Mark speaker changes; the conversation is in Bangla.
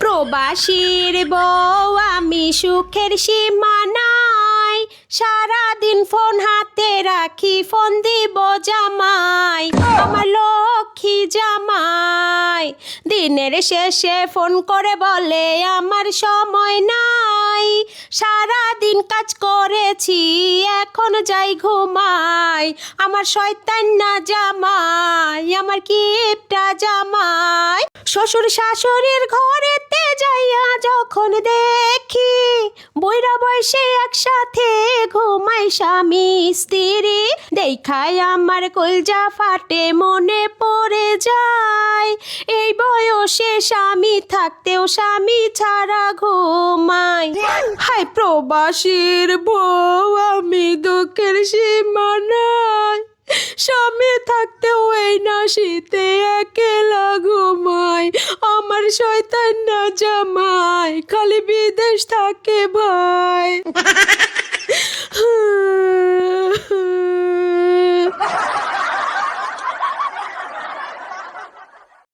Speaker 1: প্রবাসীর বউ আমি সুখের সীমানায়। সারাদিন ফোন হাতে রাখি, ফোন দিব জামাই। আমার লক্ষ্মী জামাই, দিনের শেষে ফোন করে বলে আমার সময় নাই। সারাদিন কাজ করেছি, এখন যাই ঘুমাই। আমার শয়তান না জামাই, আমার জামাই শ্বশুর শাশুড়ির ঘরেতে যাইয়া যখন দেখি বইরা বয়সে একসাথে ঘুমাই স্বামী স্ত্রী, দেখায় আমার কলজা ফাটে, মনে পড়ে যায়। এই বয়সে স্বামী থাকতেও স্বামী ছাড়া ঘুমাই হাই প্রবাসীর বউ, আমি দুঃখের সীমানায়। স্বামী থাকতেও এই না শীতে ঘুমাই আমার শয়তান না জামাই খালি বিদেশ থাকে ভাই।